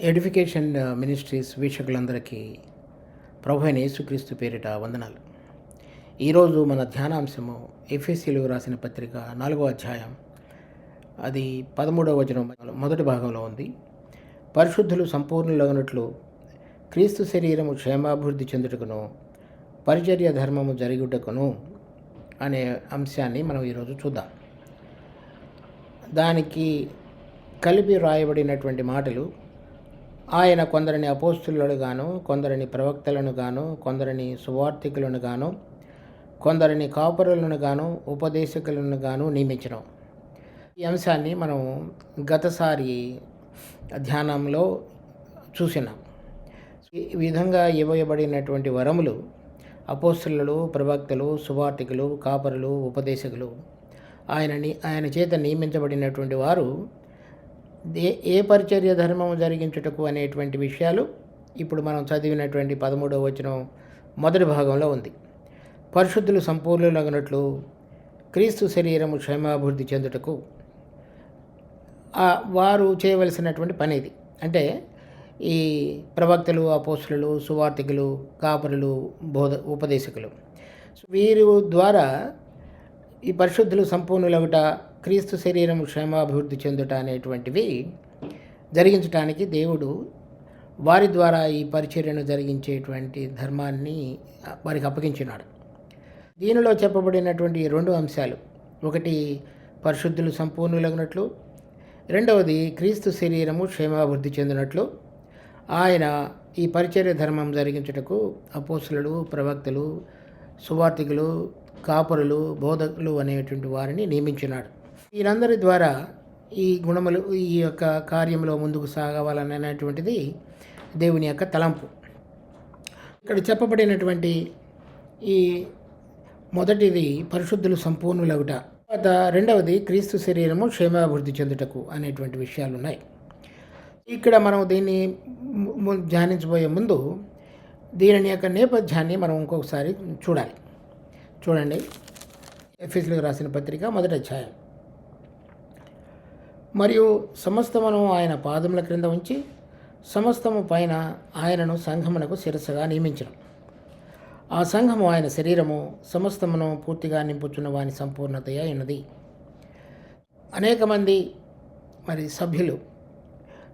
Education ministries వీక్షకులందరికీ ప్రభు అయిన యేసుక్రీస్తు పేరిట వందనాలు. ఈరోజు మన ధ్యానాంశము ఎఫ్ఎస్సీలు రాసిన పత్రిక నాలుగో అధ్యాయం అది పదమూడవ వచనం మొదటి భాగంలో ఉంది. పరిశుద్ధులు సంపూర్ణులగినట్లు క్రీస్తు శరీరము క్షేమాభివృద్ధి చెందుటకును పరిచర్య ధర్మము జరిగుటకును అనే అంశాన్ని మనం ఈరోజు చూద్దాం. దానికి కలిపి రాయబడినటువంటి మాటలు ఆయన కొందరిని అపోస్తులను గాను కొందరిని ప్రవక్తలను గాను కొందరిని సువార్థికులను గాను కొందరిని కాపురులను గాను ఉపదేశకులను గాను నియమించడం ఈ అంశాన్ని మనం గతసారి ధ్యానంలో చూసినాం. ఈ విధంగా ఇవ్వబడినటువంటి వరములు అపోస్తులు ప్రవక్తలు సువార్థికులు కాపరులు ఉపదేశకులు ఆయనని ఆయన చేత నియమించబడినటువంటి వారు ఏ ఏ పరిచర్య ధర్మము జరిగించుటకు అనేటువంటి విషయాలు ఇప్పుడు మనం చదివినటువంటి పదమూడవ వచనం మొదటి భాగంలో ఉంది. పరిశుద్ధులు సంపూర్ణులగినట్లు క్రీస్తు శరీరము క్షేమాభివృద్ధి చెందుటకు వారు చేయవలసినటువంటి పని ఇది. అంటే ఈ ప్రవక్తలు అపోస్తులు సువార్థికులు కాపరులు బోధ ఉపదేశకులు. వీరి ద్వారా ఈ పరిశుద్ధులు సంపూర్ణులగుట క్రీస్తు శరీరం క్షేమాభివృద్ధి చెందుట అనేటువంటివి జరిగించటానికి దేవుడు వారి ద్వారా ఈ పరిచర్యను జరిగించేటువంటి ధర్మాన్ని వారికి అప్పగించినాడు. దీనిలో చెప్పబడినటువంటి రెండు అంశాలు. ఒకటి పరిశుద్ధులు సంపూర్ణులగినట్లు. రెండవది క్రీస్తు శరీరము క్షేమాభివృద్ధి చెందినట్లు. ఆయన ఈ పరిచర్య ధర్మం జరిగించుటకు అపోసులు ప్రవక్తలు సువార్థికులు కాపరులు బోధకులు అనేటువంటి వారిని నియమించినాడు. వీరందరి ద్వారా ఈ గుణములు ఈ యొక్క కార్యంలో ముందుకు సాగవాలని అనేటువంటిది దేవుని యొక్క తలంపు. ఇక్కడ చెప్పబడినటువంటి ఈ మొదటిది పరిశుద్ధులు సంపూర్ణులగుట తర్వాత రెండవది క్రీస్తు శరీరము క్షేమాభివృద్ధి చెందుటకు అనేటువంటి విషయాలు ఉన్నాయి ఇక్కడ మనం దీన్ని ధ్యానించబోయే ముందు దీని యొక్క నేపథ్యాన్ని మనం ఇంకొకసారి చూడాలి. చూడండి. ఎఫ్ఎస్లకు రాసిన పత్రిక మొదటి అధ్యాయం. మరియు సమస్తమును ఆయన పాదముల క్రింద ఉంచి సమస్తము పైన ఆయనను సంఘమునకు శిరస్సుగా నియమించడం. ఆ సంఘము ఆయన శరీరము సమస్తమును పూర్తిగా నింపుచున్న వాని సంపూర్ణతయ ఉన్నది అనేక మంది మరి సభ్యులు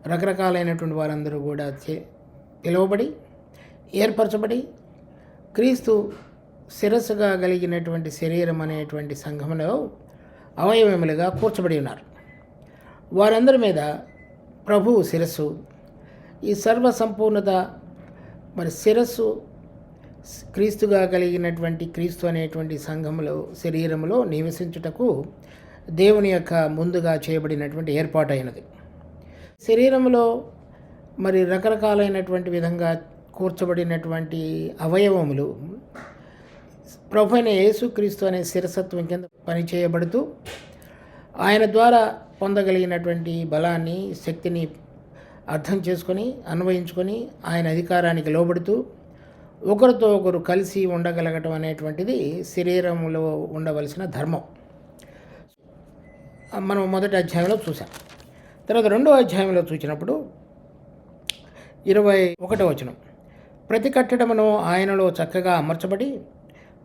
రకరకాలైనటువంటి వారందరూ కూడా చే- పిలువబడి ఏర్పరచబడి క్రీస్తు శిరస్సుగా కలిగినటువంటి శరీరం అనేటువంటి సంఘములో అవయవములుగా కూర్చబడి ఉన్నారు. వారందరి మీద ప్రభువు శిరస్సు. ఈ సర్వ సంపూర్ణత మరి శిరస్సు క్రీస్తుగా కలిగినటువంటి క్రీస్తు అనేటువంటి సంఘంలో శరీరంలో నివసించుటకు దేవుని యొక్క ముందుగా చేయబడినటువంటి ఏర్పాటు అయినది శరీరంలో మరి రకరకాలైనటువంటి విధంగా కూర్చబడినటువంటి అవయవములు ప్రభు అయిన యేసుక్రీస్తు అనే శిరసత్వం కింద పనిచేయబడుతూ ఆయన ద్వారా పొందగలిగినటువంటి బలాన్ని శక్తిని అర్థం చేసుకొని అన్వయించుకొని ఆయన అధికారానికి లోబడుతూ ఒకరితో ఒకరు కలిసి ఉండగలగటం అనేటువంటిది శరీరంలో ఉండవలసిన ధర్మం. మనం మొదటి అధ్యాయంలో చూసాం తర్వాత రెండో అధ్యాయంలో చూసినప్పుడు ఇరవై ఒకటో వచనం. ప్రతి కట్టడమును ఆయనలో చక్కగా అమర్చబడి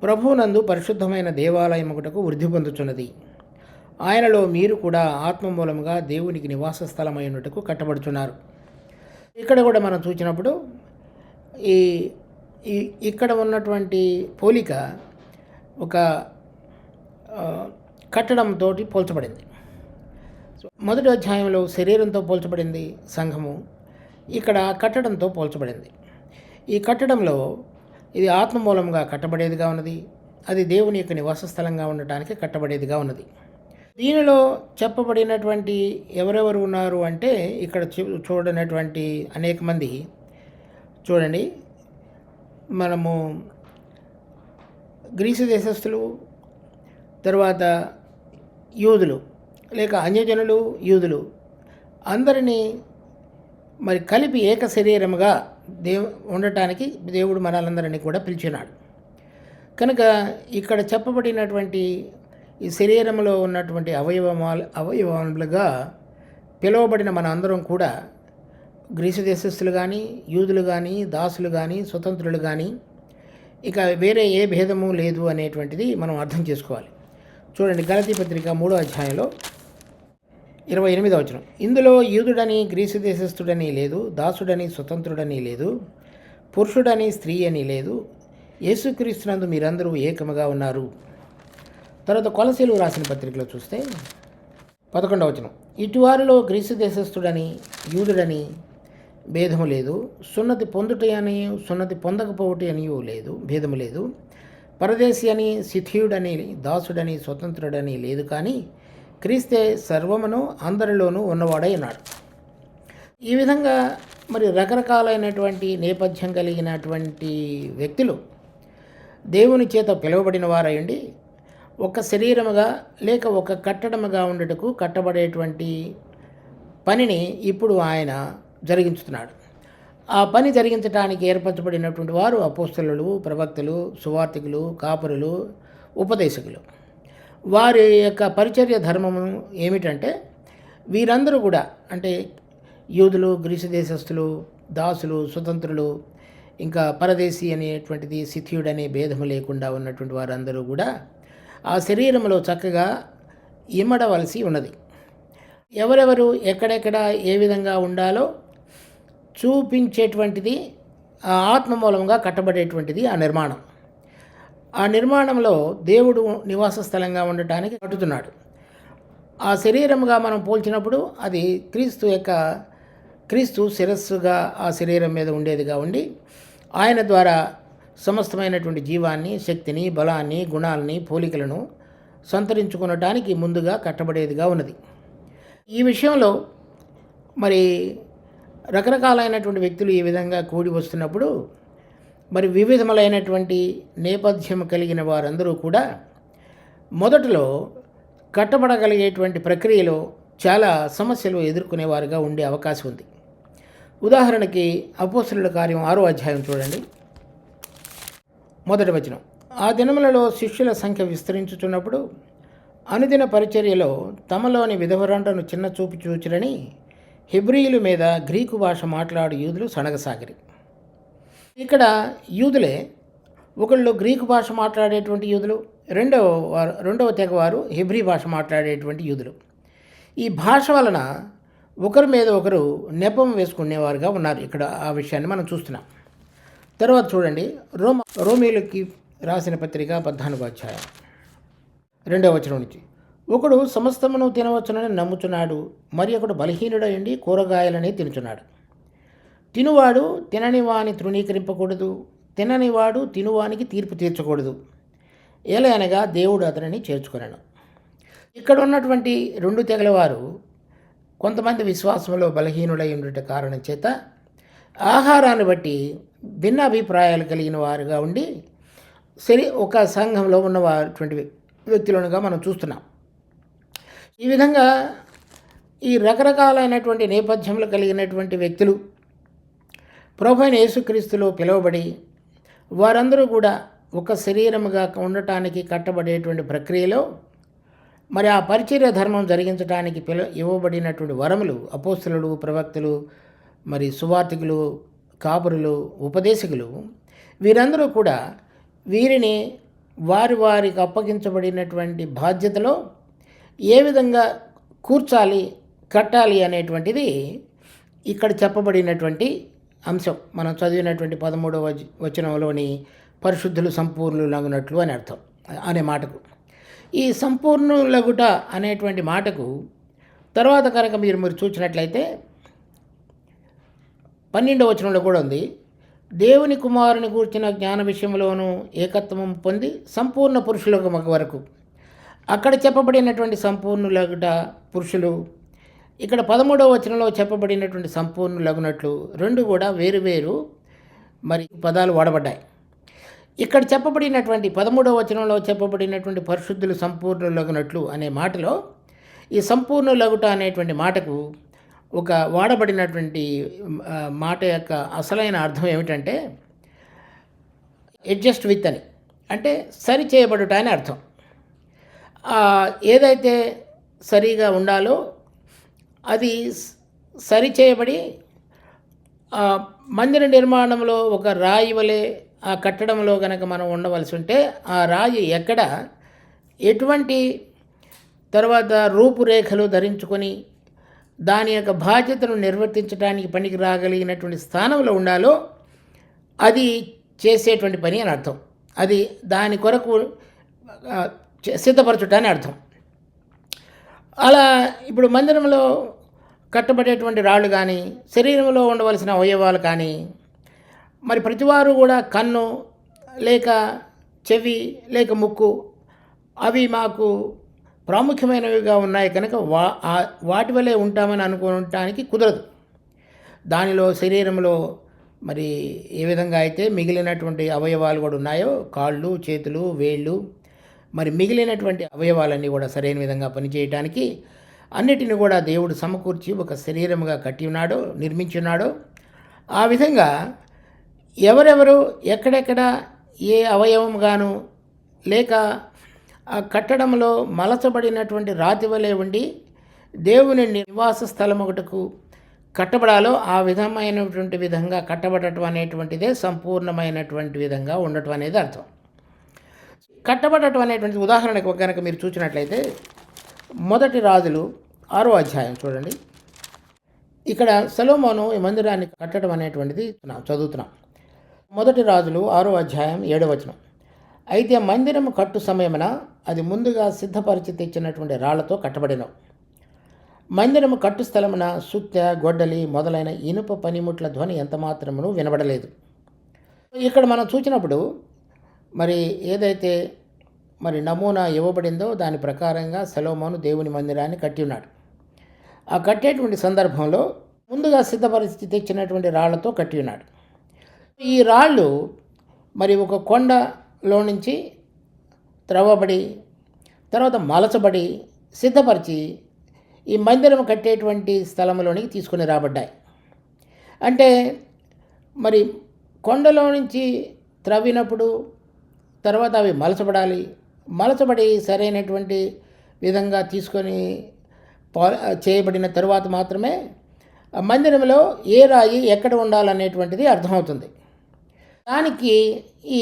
ప్రభువునందు పరిశుద్ధమైన దేవాలయం ఒకటకు వృద్ధి పొందుతున్నది ఆయనలో మీరు కూడా ఆత్మ మూలముగా దేవునికి నివాస స్థలమైనట్టుకు కట్టబడుతున్నారు ఇక్కడ కూడా మనం చూసినప్పుడు ఈ ఇక్కడ ఉన్నటువంటి పోలిక ఒక కట్టడంతో పోల్చబడింది. మొదటి అధ్యాయంలో శరీరంతో పోల్చబడింది సంఘము ఇక్కడ కట్టడంతో పోల్చబడింది. ఈ కట్టడంలో ఇది ఆత్మ మూలంగా కట్టబడేదిగా ఉన్నది అది దేవుని యొక్క నివాస స్థలంగా ఉండటానికి కట్టబడేదిగా ఉన్నది. దీనిలో చెప్పబడినటువంటి ఎవరెవరు ఉన్నారు అంటే ఇక్కడ చూడనటువంటి అనేక మంది. చూడండి. మనము గ్రీసు దేశస్థులు తర్వాత యూదులు లేక అన్యజనులు యూదులు. అందరినీ మరి కలిపి ఏక శరీరముగా దేవు ఉండటానికి దేవుడు మనలందరినీ కూడా పిలిచినాడు. కనుక ఇక్కడ చెప్పబడినటువంటి ఈ శరీరంలో ఉన్నటువంటి అవయవమాలు అవయవములుగా పిలువబడిన మన అందరం కూడా గ్రీసు దేశస్థులు కానీ యూదులు కానీ దాసులు కానీ స్వతంత్రులు కానీ ఇక వేరే ఏ భేదము లేదు అనేటువంటిది మనం అర్థం చేసుకోవాలి. చూడండి గలతీ పత్రిక మూడో అధ్యాయంలో ఇరవై ఎనిమిదో వచనం. ఇందులో యూదుడని గ్రీసు దేశస్థుడని లేదు దాసుడని స్వతంత్రుడని లేదు పురుషుడని స్త్రీ అని లేదు యేసుక్రీస్తునందు మీరందరూ ఏకముగా ఉన్నారు. తర్వాత కొలసీలు రాసిన పత్రికలో చూస్తే పదకొండవ వచనం. ఇటువారిలో గ్రీసు దేశస్థుడని యూదుడని భేదము లేదు. సున్నతి పొందుట అని సున్నతి పొందకపోవటి అని లేదు. భేదము లేదు. పరదేశి అని శిథియుడని దాసుడని స్వతంత్రుడని లేదు కానీ క్రీస్తే సర్వమును అందరిలోనూ ఉన్నవాడై ఉన్నాడు. ఈ విధంగా మరి రకరకాలైనటువంటి నేపథ్యం కలిగినటువంటి వ్యక్తులు దేవుని చేత పిలువబడిన వారయండి ఒక శరీరముగా లేక ఒక కట్టడముగా ఉండటకు కట్టబడేటువంటి పనిని ఇప్పుడు ఆయన జరిగించుతున్నాడు. ఆ పని జరిగించడానికి ఏర్పరచబడినటువంటి వారు అపోస్తలు ప్రవక్తలు సువార్థికులు కాపురులు ఉపదేశకులు. వారి యొక్క పరిచర్య ధర్మము ఏమిటంటే వీరందరూ కూడా అంటే యూదులు గ్రీసు దేశస్థులు దాసులు స్వతంత్రులు ఇంకా పరదేశీ అనేటువంటిది సిథియుడనే భేదము లేకుండా ఉన్నటువంటి వారందరూ కూడా ఆ శరీరంలో చక్కగా ఇమ్మడవలసి ఉన్నది. ఎవరెవరు ఎక్కడెక్కడ ఏ విధంగా ఉండాలో చూపించేటువంటిది ఆ ఆత్మ మూలంగా కట్టబడేటువంటిది ఆ నిర్మాణం. ఆ నిర్మాణంలో దేవుడు నివాస స్థలంగా ఉండటానికి కట్టుతున్నాడు. ఆ శరీరముగా మనం పోల్చినప్పుడు అది క్రీస్తు యొక్క క్రీస్తు శిరస్సుగా ఆ శరీరం మీద ఉండేదిగా ఉండి ఆయన ద్వారా సమస్తమైనటువంటి జీవాన్ని శక్తిని బలాన్ని గుణాలని పోలికలను సంతరించుకునటానికి ముందుగా కట్టబడేదిగా ఉన్నది. ఈ విషయంలో మరి రకరకాలైనటువంటి వ్యక్తులు ఈ విధంగా కూడి వస్తున్నప్పుడు మరి వివిధములైనటువంటి నేపథ్యం కలిగిన వారందరూ కూడా మొదటలో కట్టబడగలిగేటువంటి ప్రక్రియలో చాలా సమస్యలు ఎదుర్కొనేవారుగా ఉండే అవకాశం ఉంది. ఉదాహరణకి అపోసరుల కార్యం ఆరో అధ్యాయం చూడండి. మొదటి వచనం. ఆ దినములలో శిష్యుల సంఖ్య విస్తరించుచున్నప్పుడు అనుదిన పరిచర్యలో తమలోని విధవరంటను చిన్న చూపు చూచిరని హిబ్రియుల మీద గ్రీకు భాష మాట్లాడు యూదులు సనగసాగిరి ఇక్కడ యూదులే ఒకళ్ళు గ్రీకు భాష మాట్లాడేటువంటి యూదులు రెండవ వారు రెండవ తెగవారు హెబ్రీ భాష మాట్లాడేటువంటి యూదులు. ఈ భాష వలన ఒకరి మీద ఒకరు నెపం వేసుకునేవారుగా ఉన్నారు ఇక్కడ ఆ విషయాన్ని మనం చూస్తున్నాం. తర్వాత చూడండి రోమ రోమిలకి రాసిన పత్రిక పద్నాలుగో అధ్యాయం రెండవ వచనం నుంచి. ఒకడు సమస్తమును తినవచ్చునని నమ్ముచున్నాడు మరి ఒకడు బలహీనుడయండి కూరగాయలని తినుచున్నాడు. తినువాడు తినని వాని తృణీకరింపకూడదు తిననివాడు తినువానికి తీర్పు తీర్చకూడదు. ఎలా అనగా దేవుడు అతనిని చేర్చుకున్నాను ఇక్కడ ఉన్నటువంటి రెండు తెగల వారు కొంతమంది విశ్వాసంలో బలహీనుడై ఉండట కారణం చేత ఆహారాన్ని బట్టి భిన్న అభిప్రాయాలు కలిగిన వారుగా ఉండి శరీ ఒక సంఘంలో ఉన్నటువంటి వ్యక్తులనుగా మనం చూస్తున్నాం. ఈ విధంగా ఈ రకరకాలైనటువంటి నేపథ్యంలో కలిగినటువంటి వ్యక్తులు ప్రభుని యేసుక్రీస్తులో పిలువబడి వారందరూ కూడా ఒక శరీరముగా ఉండటానికి కట్టబడేటువంటి ప్రక్రియలో మరి ఆ పరిచర్య ధర్మం జరిగించడానికి పిల ఇవ్వబడినటువంటి వరములు అపోస్తులు ప్రవక్తలు మరి సువార్థికులు కాపురులు ఉపదేశకులు వీరందరూ కూడా వీరిని వారి వారికి అప్పగించబడినటువంటి బాధ్యతలో ఏ విధంగా కూర్చాలి కట్టాలి అనేటువంటిది ఇక్కడ చెప్పబడినటువంటి అంశం. మనం చదివినటువంటి పదమూడవ వచనంలోని పరిశుద్ధులు సంపూర్ణులగునట్లు అని అర్థం అనే మాటకు. ఈ సంపూర్ణులగుట అనేటువంటి మాటకు తర్వాత కనుక మీరు మీరు చూసినట్లయితే పన్నెండవ వచనంలో కూడా ఉంది. దేవుని కుమారుని కూర్చిన జ్ఞాన విషయంలోనూ ఏకత్వం పొంది సంపూర్ణ పురుషులకు మగ వరకు. అక్కడ చెప్పబడినటువంటి సంపూర్ణులగుట పురుషులు ఇక్కడ పదమూడవ వచనంలో చెప్పబడినటువంటి సంపూర్ణులగునట్లు రెండు కూడా వేరు వేరు మరి పదాలు వాడబడ్డాయి. ఇక్కడ చెప్పబడినటువంటి పదమూడవ వచనంలో చెప్పబడినటువంటి పరిశుద్ధులు సంపూర్ణులగునట్లు అనే మాటలో ఈ సంపూర్ణులగుట అనేటువంటి మాటకు ఒక వాడబడినటువంటి మాట యొక్క అసలైన అర్థం ఏమిటంటే అడ్జస్ట్ విత్ అని. అంటే సరి చేయబడుట అని అర్థం. ఏదైతే సరిగా ఉండాలో అది సరి చేయబడి ఆ మందిర నిర్మాణంలో ఒక రాయి వలె ఆ కట్టడంలో కనుక మనం ఉండవలసి ఉంటే ఆ రాయి ఎక్కడ ఎటువంటి తర్వాత రూపురేఖలు ధరించుకొని దాని యొక్క బాధ్యతను నిర్వర్తించడానికి పనికి రాగలిగినటువంటి స్థానంలో ఉండాలో అది చేసేటువంటి పని అని అర్థం. అది దాని కొరకు ఆ, సిద్ధపరచుట అర్థం. అలా ఇప్పుడు మందిరంలో కట్టబడేటువంటి రాళ్ళు కానీ శరీరంలో ఉండవలసిన అవయవాలు కానీ మరి ప్రతివారు కూడా కన్ను లేక చెవి లేక ముక్కు అవి మాకు ప్రాముఖ్యమైనవిగా ఉన్నాయి కనుక వా వాటి వల్లే ఉంటామని అనుకోవటానికి కుదరదు. దానిలో శరీరంలో మరి ఏ విధంగా అయితే మిగిలినటువంటి అవయవాలు కూడా ఉన్నాయో కాళ్ళు చేతులు వేళ్ళు మరి మిగిలినటువంటి అవయవాలన్నీ కూడా సరైన విధంగా పనిచేయటానికి అన్నిటిని కూడా దేవుడు సమకూర్చి ఒక శరీరముగా కట్టి ఉన్నాడో నిర్మించున్నాడో ఆ విధంగా ఎవరెవరు ఎక్కడెక్కడ ఏ అవయవం గాను లేక ఆ కట్టడంలో మలచబడినటువంటి రాతి వలె ఉండి దేవుని నివాస స్థలం ఒకటకు కట్టబడాలో ఆ విధమైనటువంటి విధంగా కట్టబడటం అనేటువంటిదే సంపూర్ణమైనటువంటి విధంగా ఉండటం అనేది అర్థం. కట్టబడటం అనేటువంటి ఉదాహరణకు కనుక మీరు చూసినట్లయితే మొదటి రాజులు ఆరో అధ్యాయం చూడండి. ఇక్కడ సలోమోను ఈ మందిరాన్ని కట్టడం అనేటువంటిది చదువుతున్నాం. మొదటి రాజులు ఆరో అధ్యాయం ఏడవచనం అయితే మందిరము కట్టు సమయమున అది ముందుగా సిద్ధపరిచి తెచ్చినటువంటి రాళ్ళతో కట్టబడిన. మందిరము కట్టు స్థలమున సుత్తె గొడ్డలి మొదలైన ఇనుప పనిముట్ల ధ్వని ఎంత మాత్రమును వినబడలేదు. ఇక్కడ మనం చూసినప్పుడు మరి ఏదైతే మరి నమూనా ఇవ్వబడిందో దాని ప్రకారంగా సెలోమోను దేవుని మందిరాన్ని కట్టి ఉన్నాడు. ఆ కట్టేటువంటి సందర్భంలో ముందుగా సిద్ధపరిచి తెచ్చినటువంటి రాళ్ళతో కట్టి ఉన్నాడు. ఈ రాళ్ళు మరి ఒక కొండ నుంచి త్రవ్వబడి తర్వాత మలచబడి సిద్ధపరిచి ఈ మందిరం కట్టేటువంటి స్థలంలోనికి తీసుకుని రాబడ్డాయి. అంటే మరి కొండలో నుంచి త్రవ్వినప్పుడు తర్వాత అవి మలచబడాలి. మలచబడి సరైనటువంటి విధంగా తీసుకొని చేయబడిన తర్వాత మాత్రమే ఆ మందిరంలో ఏ రాయి ఎక్కడ ఉండాలనేటువంటిది అర్థమవుతుంది. దానికి ఈ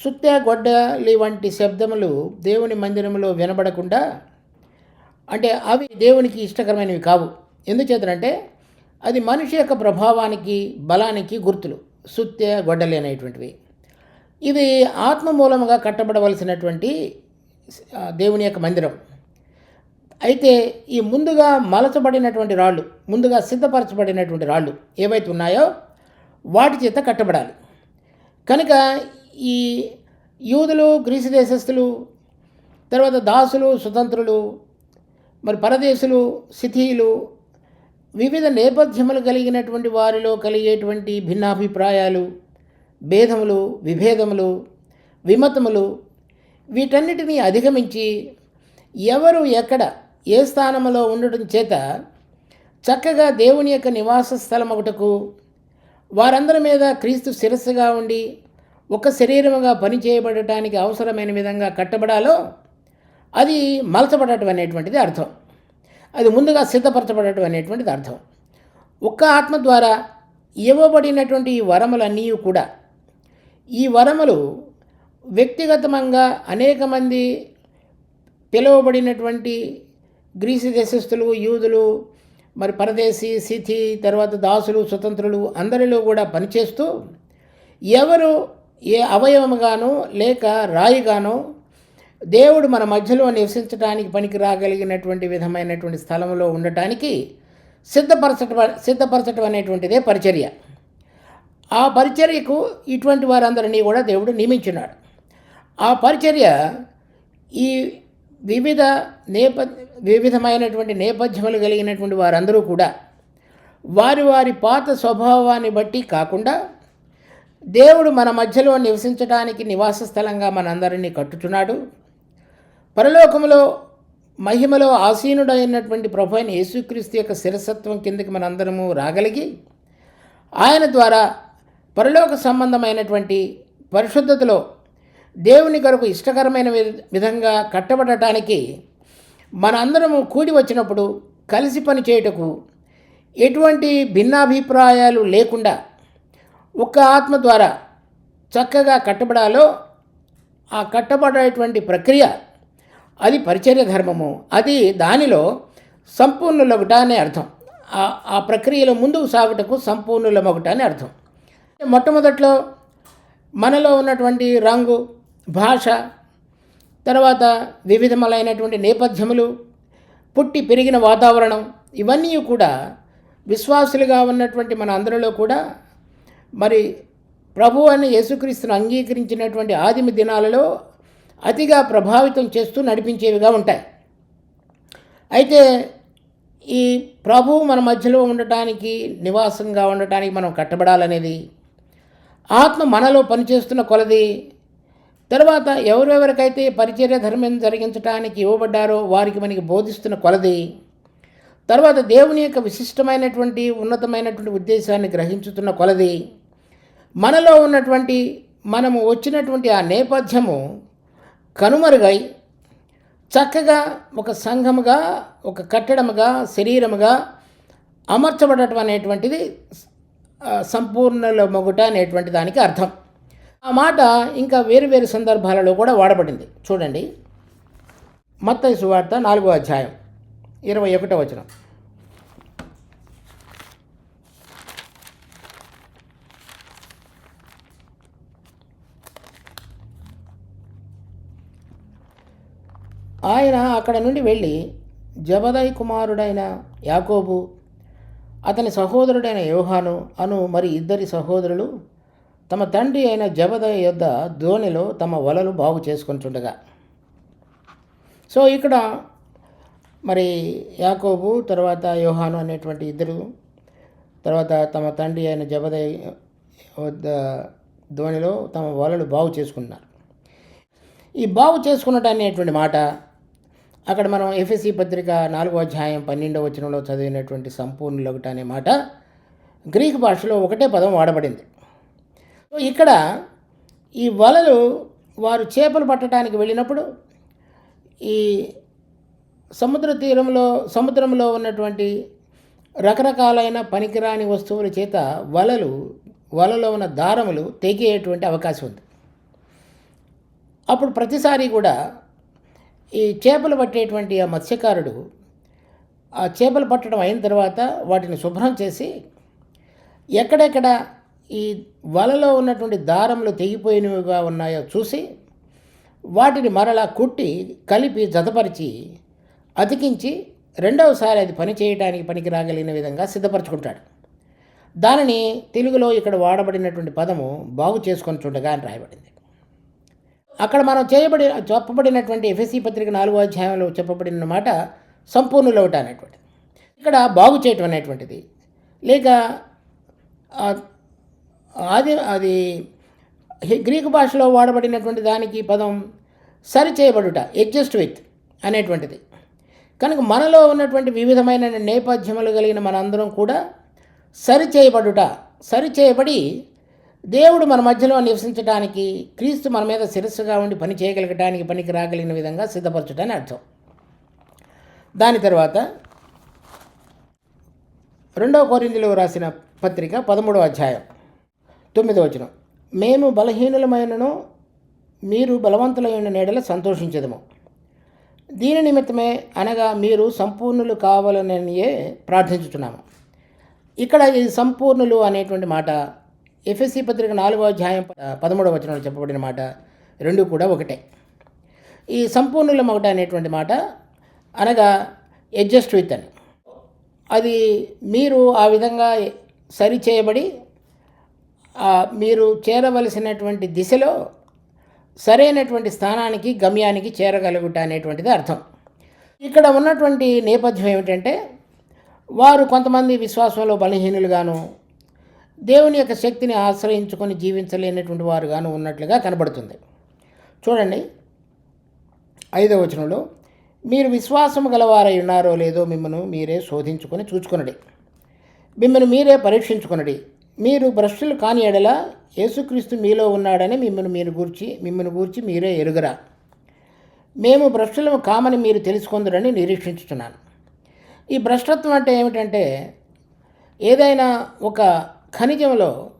సుత్తె గొడ్డలి వంటి శబ్దములు దేవుని మందిరంలో వినబడకుండా అంటే అవి దేవునికి ఇష్టకరమైనవి కావు. ఎందుచేతనంటే అది మనిషి యొక్క ప్రభావానికి బలానికి గుర్తులు. సుత్తె గొడ్డలి అనేటువంటివి. ఇవి ఆత్మ మూలముగా కట్టబడవలసినటువంటి దేవుని యొక్క మందిరం. అయితే ఈ ముందుగా మలచబడినటువంటి రాళ్ళు ముందుగా సిద్ధపరచబడినటువంటి రాళ్ళు ఏవైతే ఉన్నాయో వాటి చేత కట్టబడాలి. కనుక ఈ యూదులు గ్రీసు దేశస్థులు తర్వాత దాసులు స్వతంత్రులు మరి పరదేశులు సిథీయులు వివిధ నేపథ్యములు కలిగినటువంటి వారిలో కలిగేటువంటి భిన్నాభిప్రాయాలు భేదములు విభేదములు విమతములు వీటన్నిటినీ అధిగమించి ఎవరు ఎక్కడ ఏ స్థానంలో ఉండటం చేత చక్కగా దేవుని యొక్క నివాస స్థలం ఒకటకు వారందరి మీద క్రీస్తు శిరస్సుగా ఉండి ఒక శరీరముగా పనిచేయబడటానికి అవసరమైన విధంగా కట్టబడాలో అది మలచబడటం అనేటువంటిది అర్థం. అది ముందుగా సిద్ధపరచబడటం అనేటువంటిది అర్థం. ఒక్క ఆత్మ ద్వారా ఇవ్వబడినటువంటి ఈ వరములన్నీ కూడా ఈ వరములు వ్యక్తిగతంగా అనేక మంది పిలువబడినటువంటి గ్రీసు దేశస్థులు యూదులు మరి పరదేశీ సిథి తర్వాత దాసులు స్వతంత్రులు అందరిలో కూడా పనిచేస్తూ ఎవరు ఏ అవయవముగానో లేక రాయిగానో దేవుడు మన మధ్యలో నివసించడానికి పనికి రాగలిగినటువంటి విధమైనటువంటి స్థలంలో ఉండటానికి సిద్ధపరచటం సిద్ధపరచటం అనేటువంటిదే పరిచర్య. ఆ పరిచర్యకు ఇటువంటి వారందరినీ కూడా దేవుడు నియమించున్నాడు ఆ పరిచర్య ఈ వివిధ నేప వివిధమైనటువంటి నేపథ్యములు కలిగినటువంటి వారందరూ కూడా వారి వారి పాత స్వభావాన్ని బట్టి కాకుండా దేవుడు మన మధ్యలో నివసించడానికి నివాస స్థలంగా మనందరినీ కట్టుచున్నాడు. పరలోకములో మహిమలో ఆసీనుడైనటువంటి ప్రభు అయిన యేసుక్రీస్తు యొక్క శిరసత్వం కిందకి మనందరము రాగలిగి ఆయన ద్వారా పరలోక సంబంధమైనటువంటి పరిశుద్ధతలో దేవుని కొరకు ఇష్టకరమైన వి- విధంగా కట్టబడటానికి మన అందరము కూడి వచ్చినప్పుడు కలిసి పని చేయుటకు ఎటువంటి భిన్నాభిప్రాయాలు లేకుండా ఒక్క ఆత్మ ద్వారా చక్కగా కట్టబడాలో ఆ కట్టబడేటువంటి ప్రక్రియ అది పరిచర్య ధర్మము. అది దానిలో సంపూర్ణులొకట అనే అర్థం. ఆ- ఆ ప్రక్రియలో ముందుకు సాగుటకు సంపూర్ణులమొకట అని అర్థం. మొట్టమొదట్లో మనలో ఉన్నటువంటి రంగు భాష తర్వాత వివిధములైనటువంటి నేపథ్యములు పుట్టి పెరిగిన వాతావరణం ఇవన్నీ కూడా విశ్వాసులుగా ఉన్నటువంటి మన అందరిలో కూడా మరి ప్రభు అని యేసుక్రీస్తును అంగీకరించినటువంటి ఆదిమ దినాలలో అతిగా ప్రభావితం చేస్తూ నడిపించేవిగా ఉంటాయి. అయితే ఈ ప్రభు మన మధ్యలో ఉండటానికి నివాసంగా ఉండటానికి మనం కట్టబడాలనేది ఆత్మ మనలో పనిచేస్తున్న కొలది తర్వాత ఎవరెవరికైతే పరిచర్య ధర్మం జరిగించడానికి ఇవ్వబడ్డారో వారికి మనకి బోధిస్తున్న కొలది తర్వాత దేవుని యొక్క విశిష్టమైనటువంటి ఉన్నతమైనటువంటి ఉద్దేశాన్ని గ్రహించుతున్న కొలది మనలో ఉన్నటువంటి మనము వచ్చినటువంటి ఆ నేపథ్యము కనుమరుగై చక్కగా ఒక సంఘముగా ఒక కట్టడముగా శరీరముగా అమర్చబడటం అనేటువంటిది సంపూర్ణలో మొగుట అనేటువంటి దానికి అర్థం. ఆ మాట ఇంకా వేరు వేరు సందర్భాలలో కూడా వాడబడింది. చూడండి. మత్తయి సువార్త నాలుగో అధ్యాయం ఇరవై ఒకటో వచనం. ఆయన అక్కడ నుండి వెళ్ళి జబదయ్ కుమారుడైన యాకోబు అతని సహోదరుడైన యోహాను అను మరి ఇద్దరి సహోదరులు తమ తండ్రి అయిన జబదయ్ యొద్ద ధోనిలో తమ వలలు బాగు చేసుకుంటుండగా. సో ఇక్కడ మరి యాకోబు తర్వాత యోహాను అనేటువంటి ఇద్దరు తర్వాత తమ తండ్రి అయిన జబదయ్ వద్ద ధోనిలో తమ వలలు బాగు చేసుకున్నారు. ఈ బాగు చేసుకున్నట్టు అనేటువంటి మాట అక్కడ మనం ఎఫ్ఎస్సి పత్రిక నాలుగో అధ్యాయం పన్నెండవ వచనంలో చదివినటువంటి సంపూర్ణులొకట అనే మాట గ్రీక్ భాషలో ఒకటే పదం వాడబడింది. సో ఇక్కడ ఈ వలలు వారు చేపలు పట్టడానికి వెళ్ళినప్పుడు ఈ సముద్ర తీరంలో సముద్రంలో ఉన్నటువంటి రకరకాలైన పనికిరాని వస్తువుల చేత వలలు వలలో ఉన్న దారములు తెగేటువంటి అవకాశం ఉంది. అప్పుడు ప్రతిసారి కూడా ఈ చేపలు పట్టేటువంటి ఆ మత్స్యకారుడు ఆ చేపలు పట్టడం అయిన తర్వాత వాటిని శుభ్రం చేసి ఎక్కడెక్కడ ఈ వలలో ఉన్నటువంటి దారములు తెగిపోయినవిగా ఉన్నాయో చూసి వాటిని మరలా కుట్టి కలిపి జతపరిచి అతికించి రెండవసారి అది పని చేయడానికి పనికి రాగలిగిన విధంగా సిద్ధపరచుకుంటాడు. దానిని తెలుగులో ఇక్కడ వాడబడినటువంటి పదము బాగు చేసుకొని చూడగా అని రాయబడింది. అక్కడ మనం చేయబడి చెప్పబడినటువంటి ఎఫ్ఎస్సి పత్రిక నాలుగో అధ్యాయంలో చెప్పబడిన మాట సంపూర్ణులవట అనేటువంటిది. ఇక్కడ బాగు చేయటం అనేటువంటిది. లేక అది అది గ్రీకు భాషలో వాడబడినటువంటి దానికి పదం సరి చేయబడుట అడ్జస్ట్ విత్ అనేటువంటిది. కనుక మనలో ఉన్నటువంటి వివిధమైన నేపథ్యములు కలిగిన మనందరం కూడా సరి చేయబడుట సరి చేయబడి దేవుడు మన మధ్యలో నివసించడానికి క్రీస్తు మన మీద శిరస్సుగా ఉండి పని చేయగలగటానికి పనికి రాగలిగిన విధంగా సిద్ధపరచడని అర్థం. దాని తర్వాత రెండవ కోరిందులో రాసిన పత్రిక పదమూడవ అధ్యాయం తొమ్మిదవ వచనం. మేము బలహీనులమైనను మీరు బలవంతులైన నీడల సంతోషించదము. దీని నిమిత్తమే అనగా మీరు సంపూర్ణులు కావాలననియే ప్రార్థించుతున్నాము ఇక్కడ ఈ సంపూర్ణులు అనేటువంటి మాట ఎఫ్ఎస్సి పత్రిక నాలుగో అధ్యాయం పదమూడవ వచనంలో చెప్పబడిన మాట రెండు కూడా ఒకటే. ఈ సంపూర్ణులం ఒకటి అనేటువంటి మాట అనగా అడ్జస్ట్ విత్ అని. అది మీరు ఆ విధంగా సరి చేయబడి మీరు చేరవలసినటువంటి దిశలో సరైనటువంటి స్థానానికి గమ్యానికి చేరగలుగుట అనేటువంటిది అర్థం. ఇక్కడ ఉన్నటువంటి నేపథ్యం ఏమిటంటే వారు కొంతమంది విశ్వాసంలో బలహీనులుగాను దేవుని యొక్క శక్తిని ఆశ్రయించుకొని జీవించలేనటువంటి వారుగాను ఉన్నట్లుగా కనబడుతుంది. చూడండి ఐదవ వచనంలో మీరు విశ్వాసము గలవారై ఉన్నారో లేదో మిమ్మను మీరే శోధించుకొని చూచుకునడి. మిమ్మల్ని మీరే పరీక్షించుకొనడి. మీరు భ్రష్టులు కాని ఎడల యేసుక్రీస్తు మీలో ఉన్నాడని మిమ్మల్ని మీరు గూర్చి మిమ్మల్ని గూర్చి మీరే ఎరుగరా. మేము భ్రష్టులము కామని మీరు తెలుసుకుందరని నిరీక్షించుతున్నాను ఈ భ్రష్టత్వం అంటే ఏమిటంటే ఏదైనా ఒక ఖనిజంలో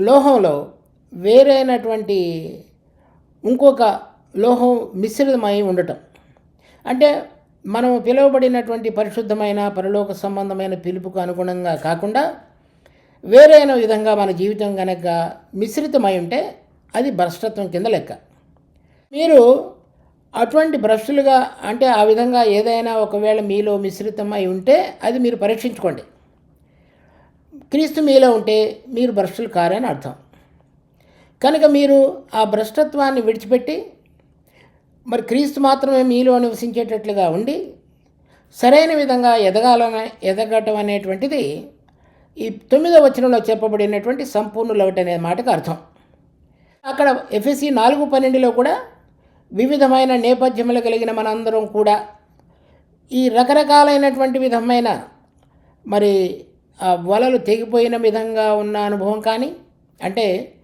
లోహంలో వేరైనటువంటి ఇంకొక లోహం మిశ్రితమై ఉండటం. అంటే మనం పిలువబడినటువంటి పరిశుద్ధమైన పరలోక సంబంధమైన పిలుపుకు అనుగుణంగా కాకుండా వేరైన విధంగా మన జీవితం కనుక మిశ్రితమై ఉంటే అది భ్రష్టత్వం కింద లెక్క. మీరు అటువంటి భ్రష్టులుగా అంటే ఆ విధంగా ఏదైనా ఒకవేళ మీలో మిశ్రితమై ఉంటే అది మీరు పరీక్షించుకోండి. క్రీస్తు మీలో ఉంటే మీరు భ్రష్టులు కారని అర్థం. కనుక మీరు ఆ భ్రష్టత్వాన్ని విడిచిపెట్టి మరి క్రీస్తు మాత్రమే మీలో నివసించేటట్లుగా ఉండి సరైన విధంగా ఎదగాలని ఎదగటం అనేటువంటిది ఈ తొమ్మిదో వచనంలో చెప్పబడినటువంటి సంపూర్ణులవట అనే మాటకు అర్థం. అక్కడ ఎఫ్ఎస్సి నాలుగు పన్నెండులో కూడా వివిధమైన నేపథ్యములు కలిగిన మనందరం కూడా ఈ రకరకాలైనటువంటి విధమైన మరి వలలు తెగిపోయిన విధంగా ఉన్న అనుభవం కానీ అంటే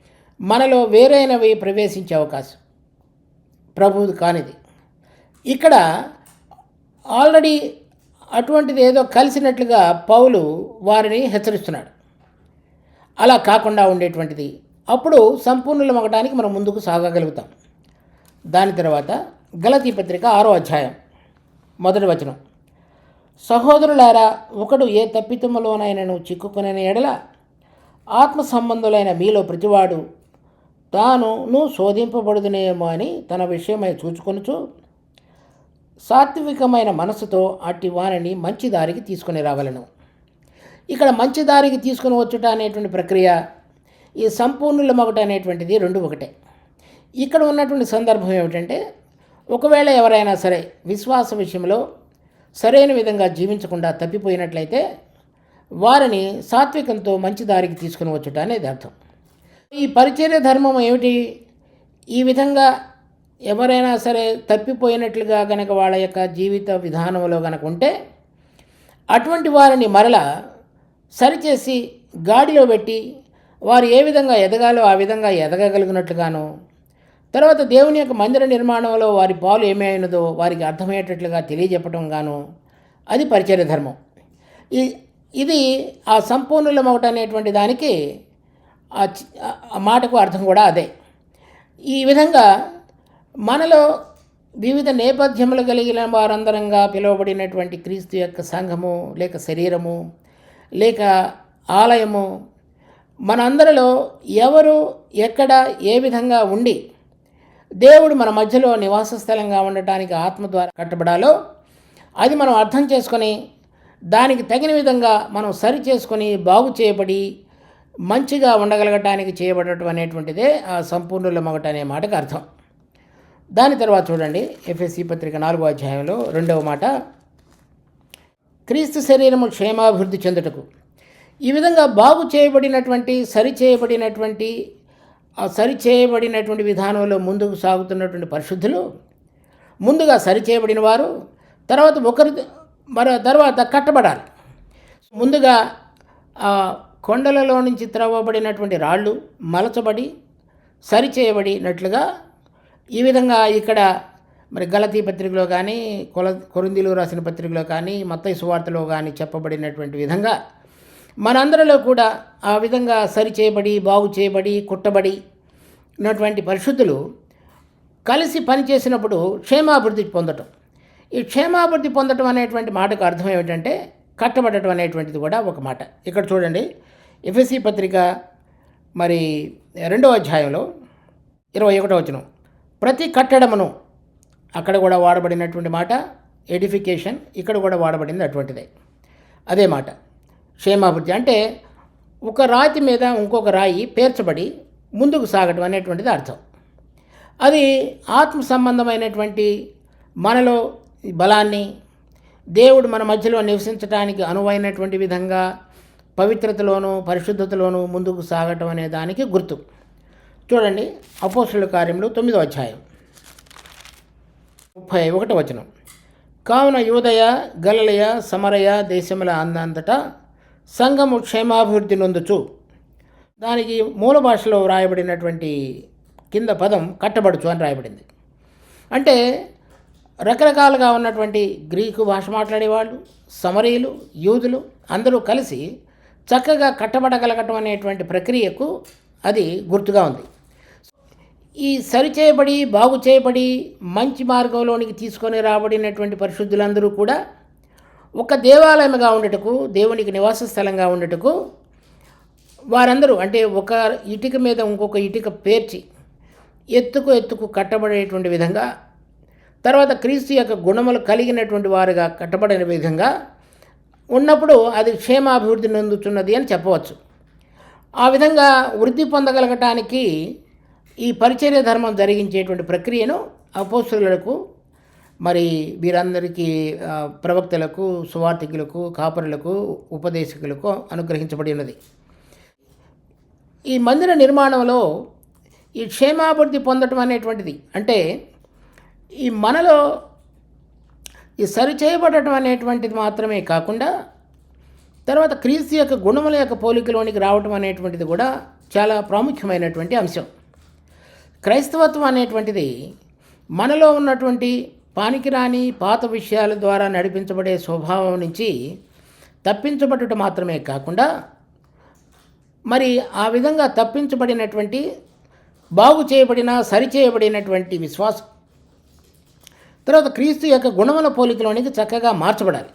మనలో వేరైనవి ప్రవేశించే అవకాశం. ప్రభుది కానిది. ఇక్కడ ఆల్రెడీ అటువంటిది ఏదో కలిసినట్లుగా పౌలు వారిని హెచ్చరిస్తున్నాడు. అలా కాకుండా ఉండేటువంటిది. అప్పుడు సంపూర్ణులమగటానికి మనం ముందుకు సాగగలుగుతాం. దాని తర్వాత గలతీ పత్రిక ఆరో అధ్యాయం మొదటి వచనం. సహోదరులారా ఒకడు ఏ తప్పితములోనైనను చిక్కుకునే ఎడల ఆత్మ సంబంధులైన మీలో ప్రతివాడు తానును శోధింపబడుదునేమో అని తన విషయమై చూచుకొనుచు సాత్వికమైన మనసుతో అట్టి వారిని మంచి దారికి తీసుకుని రావలను. ఇక్కడ మంచి దారికి తీసుకుని వచ్చుట అనేటువంటి ప్రక్రియ ఈ సంపూర్ణుల మొగట అనేటువంటిది రెండు ఒకటే. ఇక్కడ ఉన్నటువంటి సందర్భం ఏమిటంటే ఒకవేళ ఎవరైనా సరే విశ్వాస విషయంలో సరైన విధంగా జీవించకుండా తప్పిపోయినట్లయితే వారిని సాత్వికంతో మంచి దారికి తీసుకుని వచ్చుట అనేది అర్థం. ఈ పరిచర్య ధర్మం ఏమిటి? ఈ విధంగా ఎవరైనా సరే తప్పిపోయినట్లుగా కనుక వాళ్ళ యొక్క జీవిత విధానంలో గనక ఉంటే అటువంటి వారిని మరల సరిచేసి గాడిలో పెట్టి వారు ఏ విధంగా ఎదగాలో ఆ విధంగా ఎదగగలిగినట్లుగాను తర్వాత దేవుని యొక్క మందిర నిర్మాణంలో వారి పాలు ఏమైనదో వారికి అర్థమయ్యేటట్లుగా తెలియజెప్పటం గాను అది పరిచర్య ధర్మం. ఈ ఇది ఆ సంపూర్ణులం అనేటువంటి దానికి ఆ మాటకు అర్థం కూడా అదే. ఈ విధంగా మనలో వివిధ నేపథ్యములు కలిగిన వారందరంగా పిలువబడినటువంటి క్రీస్తు యొక్క సంఘము లేక శరీరము లేక ఆలయము మనందరిలో ఎవరు ఎక్కడ ఏ విధంగా ఉండి దేవుడు మన మధ్యలో నివాస స్థలంగా ఉండటానికి ఆత్మ ద్వారా కట్టబడాలో అది మనం అర్థం చేసుకొని దానికి తగిన విధంగా మనం సరి చేసుకొని బాగు చేయబడి మంచిగా ఉండగలగటానికి చేయబడటం అనేటువంటిదే ఆ సంపూర్ణుల మొగట అనే మాటకు అర్థం. దాని తర్వాత చూడండి ఎఫ్ఎస్సి పత్రిక నాలుగో అధ్యాయంలో రెండవ మాట. క్రీస్తు శరీరము క్షేమాభివృద్ధి చెందుటకు. ఈ విధంగా బాగు చేయబడినటువంటి సరి చేయబడినటువంటి ఆ సరి చేయబడినటువంటి విధానంలో ముందుకు సాగుతున్నటువంటి పరిశుద్ధులు. ముందుగా సరి చేయబడిన వారు తర్వాత ఒకరి మరో తర్వాత కట్టబడాలి. ముందుగా ఆ కొండలలో నుంచి త్రవ్వబడినటువంటి రాళ్ళు మలచబడి సరి చేయబడినట్లుగా ఈ విధంగా ఇక్కడ మరి గలతీ పత్రికలో కానీ కొల కొరిందిలో రాసిన పత్రికలో కానీ మత్తయ్య సువార్తలో కానీ చెప్పబడినటువంటి విధంగా మనందరిలో కూడా ఆ విధంగా సరిచేయబడి బాగు చేయబడి కుట్టబడి ఉన్నటువంటి పరిశుద్ధులు కలిసి పనిచేసినప్పుడు క్షేమాభివృద్ధి పొందటం. ఈ క్షేమాభివృద్ధి పొందటం అనేటువంటి మాటకు అర్థం ఏమిటంటే కట్టబడటం అనేటువంటిది కూడా ఒక మాట. ఇక్కడ చూడండి ఎఫ్ఎస్సి పత్రిక మరి రెండవ అధ్యాయంలో ఇరవై ఒకటో వచనం. ప్రతి కట్టడమును అక్కడ కూడా వాడబడినటువంటి మాట ఎడిఫికేషన్ ఇక్కడ కూడా వాడబడింది అటువంటిదే. అదే మాట. క్షేమాభివృద్ధి. అంటే ఒక రాతి మీద ఇంకొక రాయి పేర్చబడి ముందుకు సాగటం అనేటువంటిది అర్థం. అది ఆత్మ సంబంధమైనటువంటి మనలో ఈ బలాన్ని దేవుడు మన మధ్యలో నివసించడానికి అనువైనటువంటి విధంగా పవిత్రతలోనూ పరిశుద్ధతలోనూ ముందుకు సాగటం అనే దానికి గుర్తు. చూడండి అపోసుల కార్యములు తొమ్మిదో అధ్యాయం. ముప్పై ఒకటో వచనం. కావున యూదయ గలలయ సమరయ దేశముల అందంతటా సంఘము క్షేమాభివృద్ధి నొందుచు. దానికి మూల భాషలో వ్రాయబడినటువంటి కింద పదం కట్టబడుచు అని రాయబడింది. అంటే రకరకాలుగా ఉన్నటువంటి గ్రీకు భాష మాట్లాడేవాళ్ళు సమరీలు యూదులు అందరూ కలిసి చక్కగా కట్టబడగలగటం అనేటువంటి ప్రక్రియకు అది గుర్తుగా ఉంది. ఈ సరిచేయబడి బాగు చేయబడి మంచి మార్గంలోనికి తీసుకొని రాబడినటువంటి పరిశుద్ధులందరూ కూడా ఒక దేవాలయముగా ఉండటకు దేవునికి నివాస స్థలంగా ఉండటకు వారందరూ అంటే ఒక ఇటుక మీద ఇంకొక ఇటుక పేర్చి ఎత్తుకు ఎత్తుకు కట్టబడేటువంటి విధంగా తర్వాత క్రీస్తు యొక్క గుణములు కలిగినటువంటి వారుగా కట్టబడిన విధంగా ఉన్నప్పుడు అది క్షేమాభివృద్ధి నొందుతున్నది అని చెప్పవచ్చు. ఆ విధంగా వృద్ధి పొందగలగటానికి ఈ పరిచర్య ధర్మం జరిగించేటువంటి ప్రక్రియను అపోస్తులకు మరి వీరందరికీ ప్రవక్తలకు సువార్థికులకు కాపరులకు ఉపదేశకులకు అనుగ్రహించబడి ఉన్నది. ఈ మందిర నిర్మాణంలో ఈ క్షేమాభివృద్ధి పొందటం అనేటువంటిది అంటే ఈ మనలో ఈ సరిచేయబడటం అనేటువంటిది మాత్రమే కాకుండా తర్వాత క్రీస్తు యొక్క గుణముల యొక్క పోలికలోనికి రావటం అనేటువంటిది కూడా చాలా ప్రాముఖ్యమైనటువంటి అంశం. క్రైస్తవత్వం అనేటువంటిది మనలో ఉన్నటువంటి పానికిరాని పాత విషయాల ద్వారా నడిపించబడే స్వభావం నుంచి తప్పించబడుట మాత్రమే కాకుండా మరి ఆ విధంగా తప్పించబడినటువంటి బాగు చేయబడిన సరిచేయబడినటువంటి విశ్వాసం. తర్వాత క్రీస్తు యొక్క గుణముల పోలికలోనికి చక్కగా మార్చబడాలి.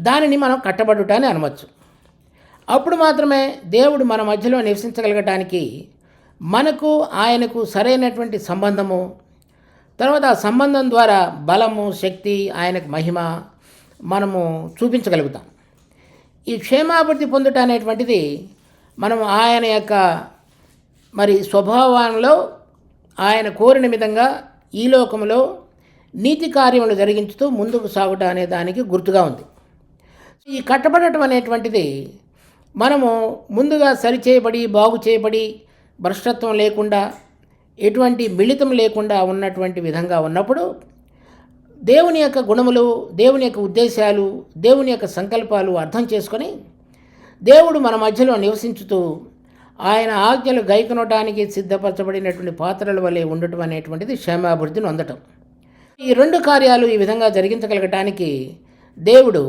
దానిని మనం కట్టబడుట అని అనవచ్చు. అప్పుడు మాత్రమే దేవుడు మన మధ్యలో నివసించగలగటానికి మనకు ఆయనకు సరైనటువంటి సంబంధము తర్వాత ఆ సంబంధం ద్వారా బలము శక్తి ఆయనకు మహిమ మనము చూపించగలుగుతాం. ఈ క్షేమాభివృద్ధి పొందుట అనేటువంటిది మనం ఆయన యొక్క మరి స్వభావంలో ఆయన కోరిన విధంగా ఈ లోకంలో నీతి కార్యములు జరిగించుతూ ముందుకు సాగుట అనే దానికి గుర్తుగా ఉంది. ఈ కట్టబడటం అనేటువంటిది మనము ముందుగా సరిచేయబడి బాగు చేయబడి భ్రష్టత్వం లేకుండా ఎటువంటి మిళితం లేకుండా ఉన్నటువంటి విధంగా ఉన్నప్పుడు దేవుని యొక్క గుణములు దేవుని యొక్క ఉద్దేశాలు దేవుని యొక్క సంకల్పాలు అర్థం చేసుకొని దేవుడు మన మధ్యలో నివసించుతూ ఆయన ఆజ్ఞలు గైకొనటానికి సిద్ధపరచబడినటువంటి పాత్రల వలె ఉండటం అనేటువంటిది క్షేమాభివృద్ధిని అందటం. ఈ రెండు కార్యాలు ఈ విధంగా జరిగించగలగటానికి దేవుడు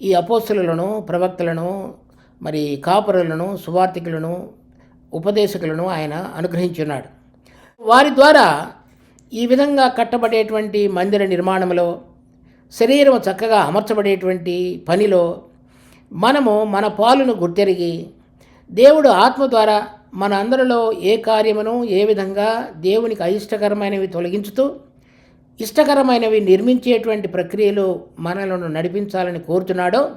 ఈ అపోస్తులను ప్రవక్తలను మరి కాపురులను సువార్థికులను ఉపదేశకులను ఆయన అనుగ్రహించున్నాడు. వారి ద్వారా ఈ విధంగా కట్టబడేటువంటి మందిర నిర్మాణంలో శరీరం చక్కగా అమర్చబడేటువంటి పనిలో మనము మన పాలును గుర్తెరిగి దేవుడు ఆత్మ ద్వారా మన అందరిలో ఏ కార్యమును ఏ విధంగా దేవునికి అయిష్టకరమైనవి తొలగించుతూ ఇష్టకరమైనవి నిర్మించేటువంటి ప్రక్రియలో మనలను నడిపించాలని కోరుతున్నాడో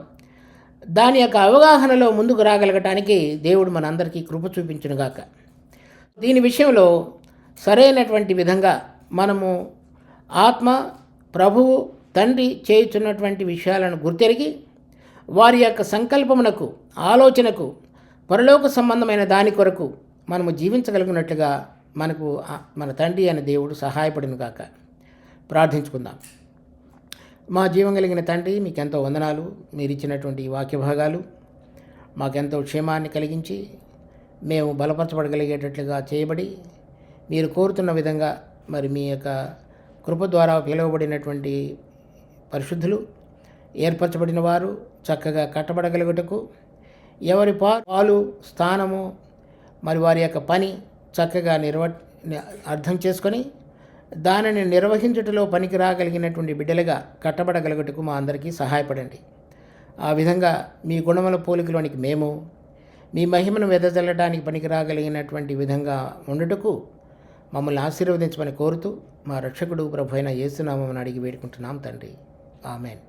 దాని యొక్క అవగాహనలో ముందుకు రాగలగటానికి దేవుడు మనందరికీ కృప చూపించునుగాక. దీని విషయంలో సరైనటువంటి విధంగా మనము ఆత్మ ప్రభువు తండ్రి చేయుచున్నటువంటి విషయాలను గుర్తెరిగి వారి యొక్క సంకల్పమునకు ఆలోచనకు పరలోక సంబంధమైన దాని కొరకు మనము జీవించగలిగినట్లుగా మనకు మన తండ్రి అనే దేవుడు సహాయపడిన కాక ప్రార్థించుకుందాం. మా జీవం కలిగిన తండ్రి మీకెంతో వందనాలు మీరు ఇచ్చినటువంటి వాక్య భాగాలు మాకెంతో క్షేమాన్ని కలిగించి మేము బలపరచబడగలిగేటట్లుగా చేయబడి మీరు కోరుతున్న విధంగా మరి మీ యొక్క కృప ద్వారా పిలువబడినటువంటి పరిశుద్ధులు ఏర్పరచబడిన వారు చక్కగా కట్టబడగలుగుటకు ఎవరి పా పాలు స్థానము మరి వారి యొక్క పని చక్కగా నిర్వ అర్థం చేసుకొని దానిని నిర్వహించుటలో పనికి రాగలిగినటువంటి బిడ్డలుగా కట్టబడగలుగుటకు మా అందరికీ సహాయపడండి. ఆ విధంగా మీ గుణముల పోలికలోనికి మేము మీ మహిమను వెదజల్లడానికి పనికి రాగలిగినటువంటి విధంగా ఉండటకు మమ్మల్ని ఆశీర్వదించమని కోరుతూ మా రక్షకుడు ప్రభు అయిన యేసునామని అడిగి వేడుకుంటున్నాం తండ్రి. ఆమెన్.